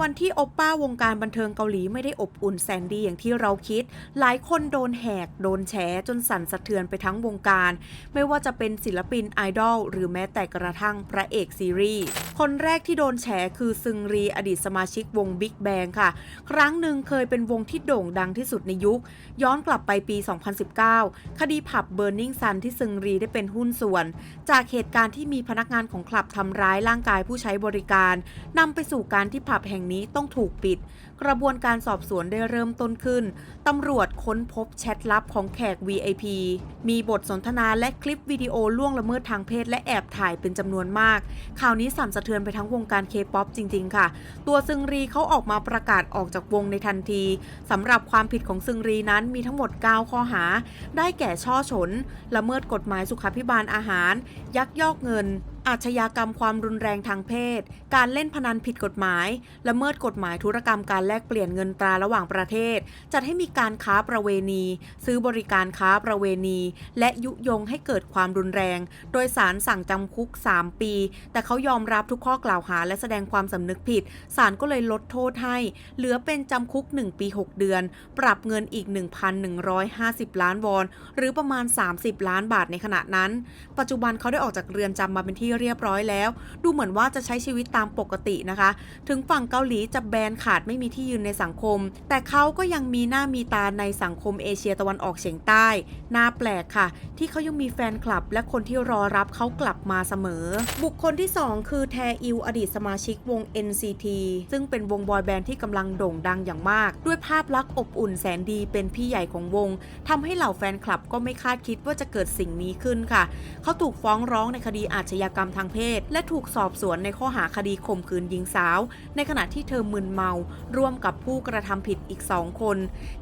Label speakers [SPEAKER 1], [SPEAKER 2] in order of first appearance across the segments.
[SPEAKER 1] วันที่โอปป้าวงการบันเทิงเกาหลีไม่ได้อบอุ่นแสนดีอย่างที่เราคิด หลายคนโดนแหก โดนแฉจนสั่นสะเทือนไปทั้งวงการ ไม่ว่าจะเป็นศิลปินไอดอลหรือแม้แต่กระทั่งพระเอกซีรีส์คนแรกที่โดนแฉคือซึงรีอดีตสมาชิกวง Big Bang ค่ะ ครั้งหนึ่งเคยเป็นวงที่โด่งดังที่สุดในยุค ย้อนกลับไปปี 2019 คดีผับ Burning Sun ที่ซึงรีได้เป็นหุ้นส่วน จากเหตุการณ์ที่มีพนักงานของคลับทำร้ายร่างกายผู้ใช้บริการนำไปสู่การที่ผับแห่งนี้ต้องถูกปิด กระบวนการสอบสวนได้เริ่มต้นขึ้น ตำรวจค้นพบแชทลับของแขก VIP มีบทสนทนาและคลิปวิดีโอล่วงละเมิดทางเพศและแอบถ่ายเป็นจำนวนมาก ข่าวนี้สั่นสะเทือนไปทั้งวงการเคป๊อปจริง ๆ ค่ะ ตัวซึงรีเขาออกมาประกาศออกจากวงในทันทีสำหรับความผิดของซึงรีนั้นมีทั้งหมด 9 ข้อหา ได้แก่ช่อฉนละเมิดกฎหมายสุขาภิบาลอาหาร ยักยอกเงิน อาชญากรรมความรุนแรงทางเพศ การเล่นพนันผิดกฎหมาย ละเมิดกฎหมายธุรกรรมการแลกเปลี่ยนเงินตราระหว่างประเทศ จัดให้มีการค้าประเวณี ซื้อบริการค้าประเวณี และยุยงให้เกิดความรุนแรง โดยสารสั่งจำคุก 3 ปี แต่เขายอมรับทุกข้อกล่าวหาและแสดงความสำนึกผิด ศาลก็เลยลดโทษให้ เหลือเป็นจำคุก 1 ปี 6 เดือน ปรับเงินอีก 1,150 ล้านวอน หรือประมาณ 30 ล้านบาทในขณะนั้น ปัจจุบันเขาได้ออกจากเรือนจำมาเป็นที่เรียบร้อยแล้ว ดูเหมือนว่าจะใช้ชีวิตตามปกตินะคะ ถึงฝั่งเกาหลีจะแบนขาดไม่มีที่ยืนในสังคม แต่เขาก็ยังมีหน้ามีตาในสังคมเอเชียตะวันออกเฉียงใต้ น่าแปลกค่ะ ที่เขายังมีแฟนคลับ และคนที่รอรับเขากลับมาเสมอ บุคคลที่ 2 คือแทอิวอดีตสมาชิกวง NCT ซึ่งเป็นวงบอยแบนด์ที่กำลังโด่งดังอย่างมาก ด้วยภาพลักษณ์อบอุ่นแสนดีเป็นพี่ใหญ่ของวงทำให้เหล่าแฟนคลับก็ไม่คาดคิดว่าจะเกิดสิ่งนี้ขึ้นค่ะ เขาถูกฟ้องร้องในคดีอาชญากรรมทางเพศ และถูกสอบสวนในข้อหาคดีข่มขืนหญิงสาว ในขณะที่เธอมึนเมา ร่วมกับผู้กระทำผิดอีก2คน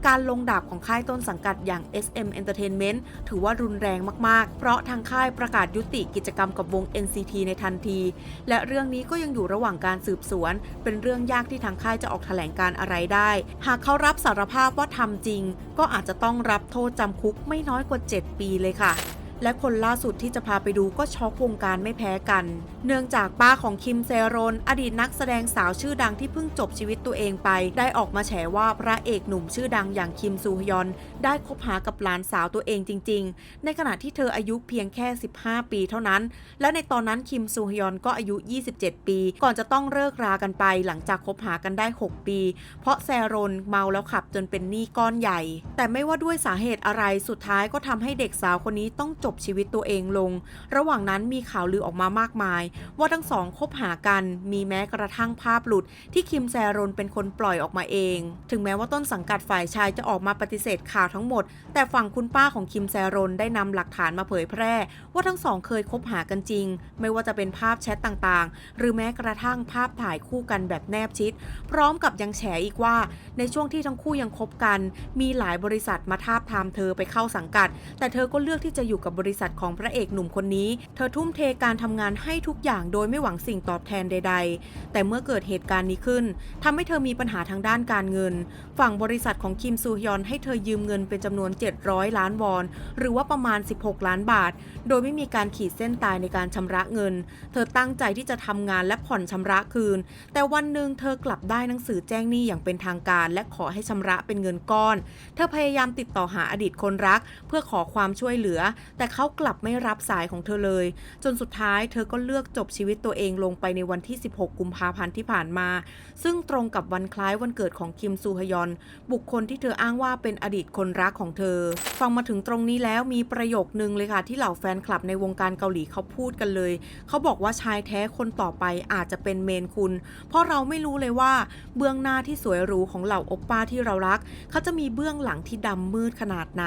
[SPEAKER 1] การลงดาบของค่ายต้นสังกัดอย่าง SM Entertainment ถือว่ารุนแรงมากๆ เพราะทางค่ายประกาศยุติกิจกรรมกับวง NCT ในทันที และเรื่องนี้ก็ยังอยู่ระหว่างการสืบสวน เป็นเรื่องยากที่ทางค่ายจะออกแถลงการอะไรได้ หากเขารับสารภาพว่าทำจริง ก็อาจจะต้องรับโทษจำคุกไม่น้อยกว่า 7 ปีเลยค่ะ และคนล่าสุดที่จะพาไปดูก็ช็อกวงการไม่แพ้กัน เนื่องจากป้าของคิมเซรอนอดีตนักแสดงสาวชื่อดังที่เพิ่งจบชีวิตตัวเองไป ได้ออกมาแฉว่าพระเอกหนุ่มชื่อดังอย่างคิมซูฮยอน ได้คบหากับหลานสาวตัวเองจริง ๆ ในขณะที่เธออายุเพียงแค่ 15 ปีเท่านั้น และในตอนนั้นคิมซูฮยอนก็อายุ 27 ปี ก่อนจะต้องเลิกรากันไป หลังจากคบหากันได้ 6 ปี เพราะแซรอนเมาแล้วขับจนเป็นหนี้ก้อนใหญ่ แต่ไม่ว่าด้วยสาเหตุอะไรสุดท้ายก็ทำให้เด็กสาวคนนี้ต้องจบชีวิตตัวเองลง ระหว่างนั้นมีข่าวลือออกมามากมาย ว่าทั้งสองคบหากัน มีแม้กระทั่งภาพหลุด ที่คิมแซรอนเป็นคนปล่อยออกมาเอง ถึงแม้ว่าต้นสังกัดฝ่ายชายจะออกมาปฏิเสธข่าวทั้งหมด แต่ฝั่งคุณป้าของคิมแซรอนได้นำหลักฐานมาเผยแพร่ ว่าทั้งสองเคยคบหากันจริง ไม่ว่าจะเป็นภาพแชทต่างๆ หรือแม้กระทั่งภาพถ่ายคู่กันแบบแนบชิด พร้อมกับยังแฉอีกว่า ในช่วงที่ทั้งคู่ยังคบกัน มีหลายบริษัทมาทาบทามเธอไปเข้าสังกัด แต่เธอก็เลือกที่จะอยู่กับบบริษัทของพระเอกหนุ่มคนนี้ เธอทุ่มเทการทำงานให้ทุกอย่างโดยไม่หวังสิ่งตอบแทนใด ๆ แต่เมื่อเกิดเหตุการณ์นี้ขึ้นทำให้เธอมีปัญหาทางด้านการเงิน ฝั่งบริษัทของคิมซูฮยอนให้เธอยืมเงินเป็นจำนวน 700 ล้านวอน หรือว่าประมาณ 16 ล้านบาท โดยไม่มีการขีดเส้นตายในการชำระเงิน เธอตั้งใจที่จะทำงานและผ่อนชำระคืน แต่วันหนึ่งเธอกลับได้หนังสือแจ้งหนี้อย่างเป็นทางการ และขอให้ชำระเป็นเงินก้อน เธอพยายามติดต่อหาอดีตคนรัก เพื่อขอความช่วยเหลือ แต่เขากลับไม่รับสายของเธอเลย จนสุดท้ายเธอก็เลือกจบชีวิตตัวเองลงไปในวันที่ 16 กุมภาพันธ์ที่ผ่านมา ซึ่งตรงกับวันคล้ายวันเกิดของคิมซูฮยอน บุคคลที่เธออ้างว่าเป็นอดีตคนรักของเธอ ฟังมาถึงตรงนี้แล้วมีประโยคนึงเลยค่ะ ที่เหล่าแฟนคลับในวงการเกาหลีเขาพูดกันเลย เขาบอกว่าชายแท้คนต่อไปอาจจะเป็นเมนคุณ เพราะเราไม่รู้เลยว่าเบื้องหน้าที่สวยหรูของเหล่าโอปป้าที่เรารัก เขาจะมีเบื้องหลังที่ดำมืดขนาดไหน